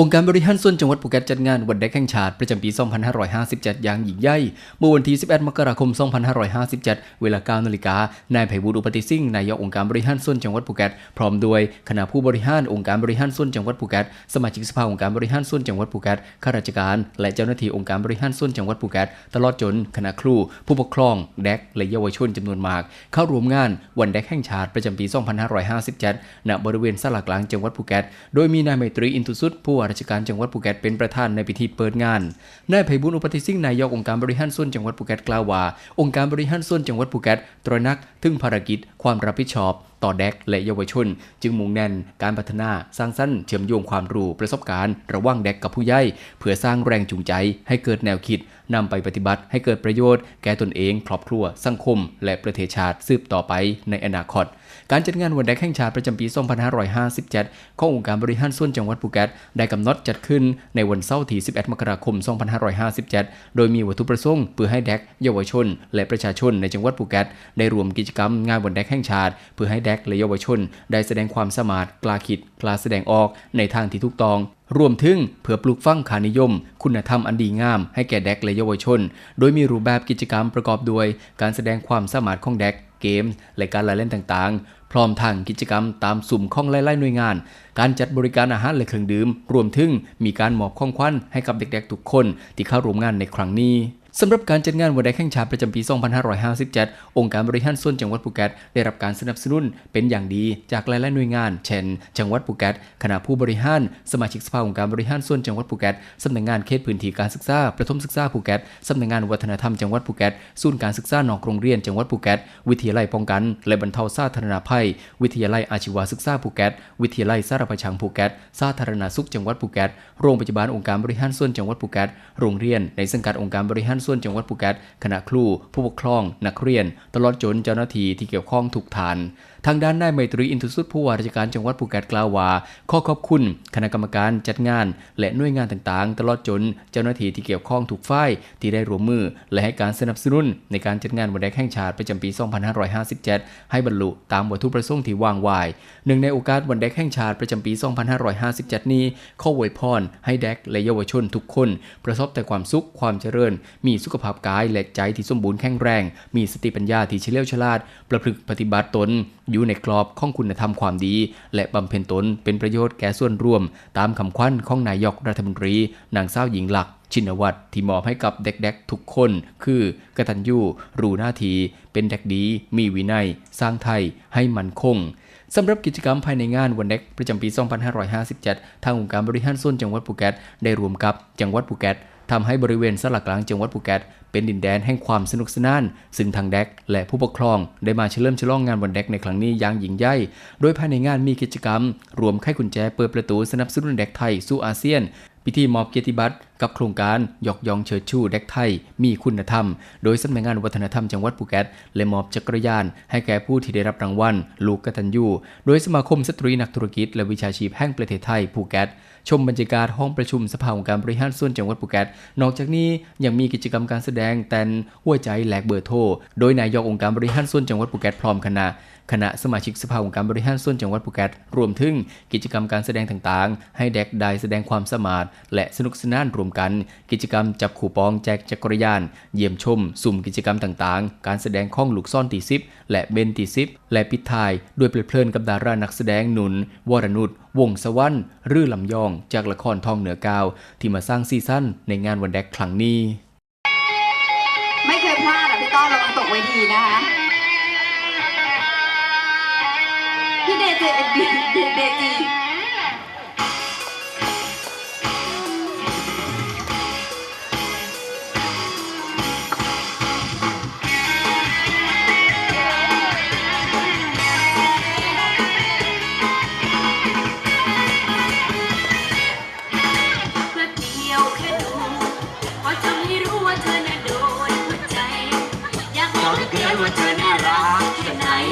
องค์การบริหารส่วนจังหวัดภูเก็ตจัดงานวันเด็กแห่งชาติประจำปี 2557 อย่างยิ่งใหญ่เมื่อวันที่ 11 มกราคม 2557 เวลา 9 นาฬิกา นายไพบูลย์อุปติสิ่งห์นายกองค์การบริหารส่วนจังหวัดภูเก็ตพร้อมด้วยคณะผู้บริหารองค์การบริหารส่วนจังหวัดภูเก็ตสมาชิกสภาองค์การบริหารส่วนจังหวัดภูเก็ตข้าราชการ และเจ้าหน้าที่องค์การบริหารส่วนจังหวัดภูเก็ตตลอดจนคณะครู ผู้ปกครองเด็กและเยาวชนจำนวนมาก เข้าร่วมงานวันเด็กแห่งชาติประจำปี 2557 ณ บริเวณศาลากลางจังหวัดภูเก็ตโดยมีนายไมตรีอินทุสุดผู้ว่าราชการจังหวัดภูเก็ตเป็นประธานในพิธีเปิดงาน นายไพบุญอุปติสิ่งห์นายกองค์การบริหารส่วนจังหวัดภูเก็ตกล่าวว่า องค์การบริหารส่วนจังหวัดภูเก็ตตระหนักถึงภารกิจ ความรับผิดชอบ ต่อเด็กและเยาวชน จึงมุ่งแน่นการพัฒนาสร้างสรรค์เชื่อมโยงความรู้ประสบการณ์ระหว่างเด็กกับผู้ใหญ่เพื่อสร้างแรงจูงใจให้เกิดแนวคิดนำไปปฏิบัติให้เกิดประโยชน์ แก่ตนเอง ครอบครัว สังคม และประเทศชาติสืบต่อไปในอนาคต การจัดงานวันเด็กแห่งชาติประจำปี 2557 ขององค์การบริหารส่วนจังหวัดภูเก็ตได้กำหนดจัดขึ้นในวันเสาร์ที่ 11 มกราคม 2557 โดยมีวัตถุประสงค์เพื่อให้เด็ก เยาวชน และประชาชนในจังหวัดภูเก็ตได้รวมกิจกรรมงานวันเด็กแห่งชาติ เพื่อให้เด็กกและเยาวชน ได้แสดงความสามารถกล้าคิดกล้าแสดงออกในทางที่ถูกต้อง รวมถึงเพื่อปลูกฝังค่านิยม คุณธรรมอันดีงามให้แก่เด็กและเยาวชน โดยมีรูปแบบกิจกรรมประกอบด้วยการแสดงความสามารถของเด็กเกมและการละเล่นต่างๆ พร้อมทางกิจกรรมตามสุ่มข้องไล่ๆหน่วยงาน การจัดบริการอาหารและเครื่องดื่ม รวมถึงมีการมอบของขวัญให้กับเด็กๆทุกคนที่เข้าร่วมงานในครั้งนี้ สำหรับการจัดงานวันเด็กแห่งชาติประจำปี 2557 องค์การบริหารส่วนจังหวัดภูเก็ตได้รับการสนับสนุนเป็นอย่างดีจากหลายๆหน่วยงาน เช่น จังหวัดภูเก็ตคณะผู้บริหาร สมาชิกสภาองค์การบริหารส่วนจังหวัดภูเก็ตสำนักงานเขตพื้นที่การศึกษา ประถมศึกษาภูเก็ตสำนักงานวัฒนธรรมจังหวัดภูเก็ตศูนย์การศึกษานอกโรงเรียนจังหวัดภูเก็ตวิทยาลัยป้องกัน และบรรเทาสาธารณภัย วิทยาลัยอาชีวศึกษาภูเก็ตวิทยาลัยสารพัดช่างภูเก็ตสาธารณสุขจังหวัดภูเก็ตโรงพยาบาลองค์การบริหารส่วนจังหวัดภูเก็ตโรงเรียนในสังกัดองค์การบริหารส่วนจังหวัดภูเก็ตคณะครูผู้ปกครอง นักเรียน ตลอดจนเจ้าหน้าที่ที่เกี่ยวข้องทุกฐาน ทางด้านนายไมตรีอินทุสุดผู้ว่าราชการจังหวัดภูเก็ตกล่าวว่าขอขอบคุณ คณะกรรมการจัดงาน และหน่วยงานต่างๆ ตลอดจนเจ้าหน้าที่ที่เกี่ยวข้องทุกฝ่ายที่ได้ร่วมมือ และให้การสนับสนุนในการจัดงานวันเด็กแห่งชาติประจำปี 2557 ให้บรรลุตามวัตถุประสงค์ที่วางไว้หนึ่งในโอกาสวันเด็กแห่งชาติประจำปี 2557 นี้ขออวยพรให้เด็กและเยาวชนทุกคน ประสบแต่ความสุขความเจริญ มีสุขภาพกายและใจที่สมบูรณ์แข็งแรง มีสติปัญญาที่เฉลียวฉลาด ประพฤติปฏิบัติตนอยู่ในกรอบของคุณธรรมความดี และบำเพ็ญตนเป็นประโยชน์แก่ส่วนรวม ตามคำขวัญของนายกรัฐมนตรี นางสาวหญิงหลัก ชินวัตรที่มอบให้กับเด็กๆทุกคน คือกตัญญูรู้หน้าที เป็นเด็กดี มีวินัย สร้างไทยให้มันคงสำหรับกิจกรรมภายในงานวันเด็กประจำปี 2557 ทางองค์การบริหารส่วนจังหวัดภูเก็ตได้รวมกับจังหวัดภูเก็ต ทำให้บริเวณสลักกลางจังหวัดภูเก็ตเป็นดินแดนแห่งความสนุกสนาน ซึ่งทางเด็กและผู้ปกครองได้มาเฉลิมฉลองงานวันเด็กในครั้งนี้อย่างยิ่งใหญ่ โดยภายในงานมีกิจกรรม รวมไขกุญแจเปิดประตูสนับสนุนเด็กไทยสู่อาเซียน พิธีมอบเกียรติบัตรกับโครงการยกยองเชิดชูเด็กไทย มีคุณธรรม โดยสำนักงานวัฒนธรรมจังหวัดภูเก็ตและมอบจักรยาน ให้แก่ผู้ที่ได้รับรางวัล ลูกกตัญญูโดยสมาคมสตรีนักธุรกิจ และวิชาชีพแห่งประเทศไทยภูเก็ต ชมบรรยากาศห้องประชุมสภาองค์การบริหารส่วนจังหวัดภูเก็ตนอกจากนี้ยังมีกิจกรรมการแสดงแตนหัวใจแหลกเบอร์โทรโดยนายกองค์การบริหารส่วนจังหวัดภูเก็ตพร้อมคณะคณะสมาชิกสภาองค์การบริหารส่วนจังหวัดภูเก็ตรวมถึงกิจกรรมการแสดงต่างๆ ให้เด็กได้แสดงความสามารถและสนุกสนานรวมกัน กิจกรรมจับขู่ปองแจกจักรยาน เยี่ยมชม สุ่มกิจกรรมต่างๆ การแสดงข้องลูกซ่อนตีซิปและเบนตีซิปและปิดท้ายด้วยเพลินกับดารานักแสดงหนุน วรนุชวงศ์สวรรค์รือลำยองจากละครทองเหนือกาว ที่มาสร้างซีซั่นในงานวันแดกครั้งนี้ ไม่เคยพลาดอะพี่ต้อนระวังตกเวทีนะคะ พี่เดเจเดเดเดจี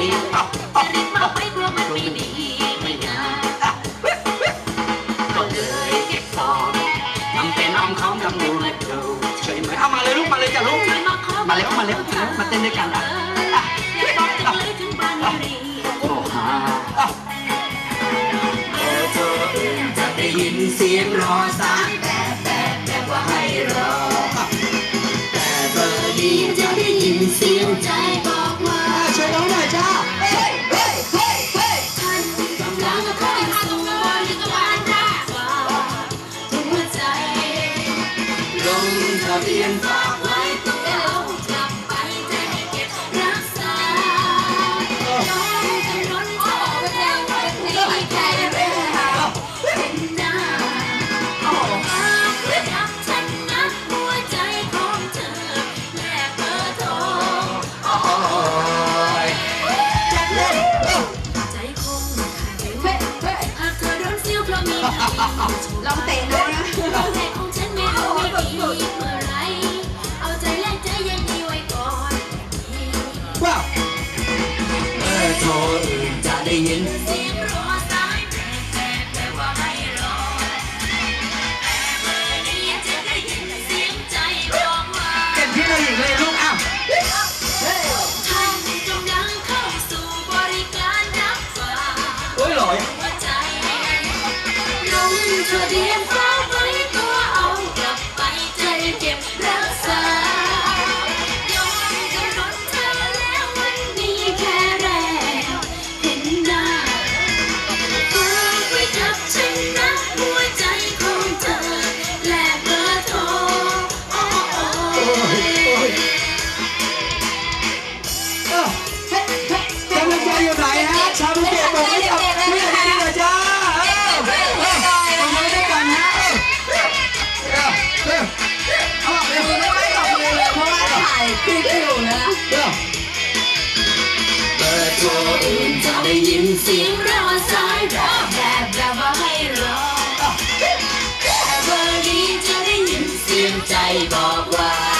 ดีจะรีบมาไม่กลัวมันไม่ดีไม่งามก็เลยเก็บซองทำเป็นอ้อมค้อมกับมูและเธอใช่ไหมเอามาเลยลูกมาเลยจ้ะลูกมาเร็วมาเร็วมาเต้นด้วยกันอะอย่าบอกจังเลยถึงบ้านรีโอ้ฮ่าเธอจะได้ยินเสียงรอสายแต่แต่แต่ว่าให้รอแต่เบอร์นี้จะได้ยินเสียงใจ ยนฝัวกลับไปให้เก็บรักษาน้องจำนนชอแล้ในใจเรื่องราเป็นหน้าออกมรักฉันนะหัวใจของเธอแลกเบอร์ทอ้ใจคงขาดเฮ้ยหากเธอโดนเสี้ยวเพราะมีลองเตะนะ saying ได้ยินเสียงรอสายแบบแบบว่าให้รอแต่เบอร์นี้จะได้ยินเสียงใจบอกว่า